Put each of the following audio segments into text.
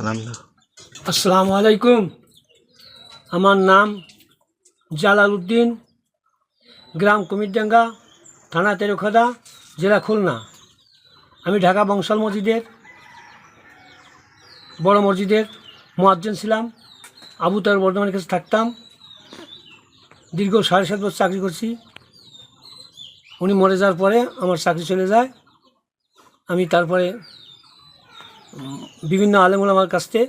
আনন্দ আসসালামু আলাইকুম। আমার নাম জালাল উদ্দিন গ্রাম কুমিরডাঙ্গা, থানা তেরোখাদা, জেলা খুলনা। আমি ঢাকা বংশাল মসজিদের, বড় মসজিদের মোয়াজ্জেন ছিলাম। আবু তার বর্ধমানের কাছে থাকতাম। দীর্ঘ সাড়ে সাত বছর চাকরি করছি। উনি মরে যাওয়ার পরে আমার চাকরি চলে যায়। আমি তারপরে বিভিন্ন আলেমুল আমার কাছ থেকে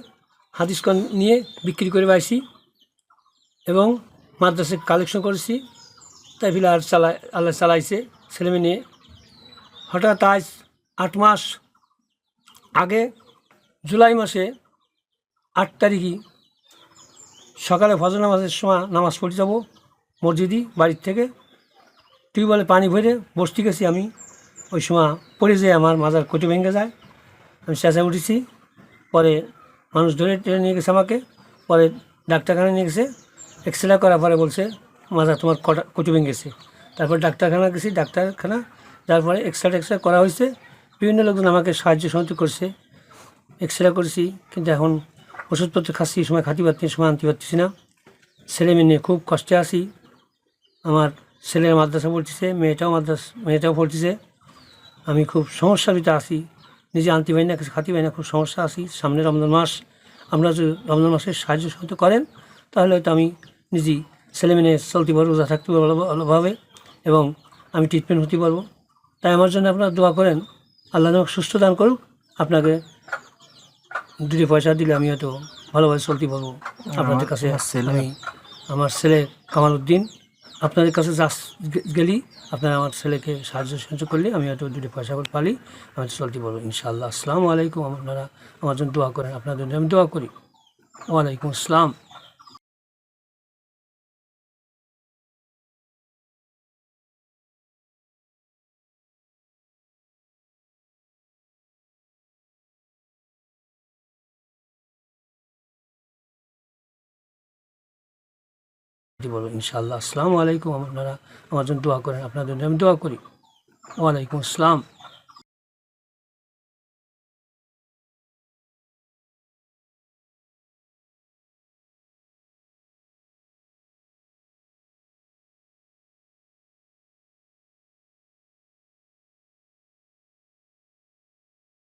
হাদিস কন নিয়ে বিক্রি করে পাইছি এবং মাদ্রাসে কালেকশন করেছি। তাই ফিলে আর চালা, আল্লাহ চালাইছে ছেলেমেয়ে নিয়ে। হঠাৎ আজ আট মাস আগে জুলাই মাসে আট তারিখই সকালে ফজর নামাজের সময় নামাজ পড়ে যাব মসজিদি, বাড়ির থেকে। টিউবওয়েলে পানি ভরে বসতে গেছি আমি। ওই সময় পড়ে যেয়ে আমার মাজার কটি ভেঙে যায়। আমি চেঁচা উঠেছি। পরে মানুষ ধরে টেনে নিয়ে গেছে আমাকে। পরে ডাক্তারখানায় নিয়ে গেছে। এক্স রে করার পরে বলছে মাজা তোমার কটা কচু গেছে। তারপর ডাক্তারখানা গেছি, ডাক্তারখানা যার পরে এক্স রে টেক্স রে করা হয়েছে। বিভিন্ন লোকজন আমাকে সাহায্য সহযোগ করছে। এক্স রে করেছি, কিন্তু এখন ওষুধপত্র খাচ্ছি সময় খাতি পাচ্ছি সময় আনতে পারতেছি না। ছেলে মেয়ে নিয়ে খুব কষ্টে আছি। আমার ছেলের মাদ্রাসা পড়তেছে, মেয়েটাও মাদ্রাসা, মেয়েটাও পড়তেছে। আমি খুব সমস্যার ভিতরে আছি। নিজে আনতে পারি না কিছু খাতে পারি না খুব সমস্যা আছি। সামনে রমজান মাস আপনারা যদি রমজান মাসে সাহায্য সহযোগ করেন তাহলে হয়তো আমি নিজেই ছেলে মেয়ে চলতে পারব রোজা থাকতে পারব ভালোভাবে এবং আমি ট্রিটমেন্ট হতে পারব। তাই আমার জন্য আপনারা দোয়া করেন আল্লাহ আমাকে সুস্থ দান করুক আপনাকে দুটি পয়সা দিলে আমি হয়তো ভালোভাবে চলতে পারব। আপনাদের কাছে আমি আমার ছেলে কামাল উদ্দিন। আপনাদের কাছে যা গেলি, আপনারা আমার ছেলেকে সাহায্য সাহায্য করলে, আমি হয়তো দুটি পয়সা পালি, আমি চলতে পারব ইনশাআল্লাহ। আসসালামু আলাইকুম, আপনারা আমার জন্য দোয়া করেন, আপনাদের জন্য আমি দোয়া করি। ওয়ালাইকুম আসসালাম। বলব ইনশাআল্লাহ, আসসালামু আলাইকুম আপনারা, আমার জন্য দোয়া করেন, আপনাদের জন্য আমি দোয়া করি। ওয়ালাইকুম আসসালাম।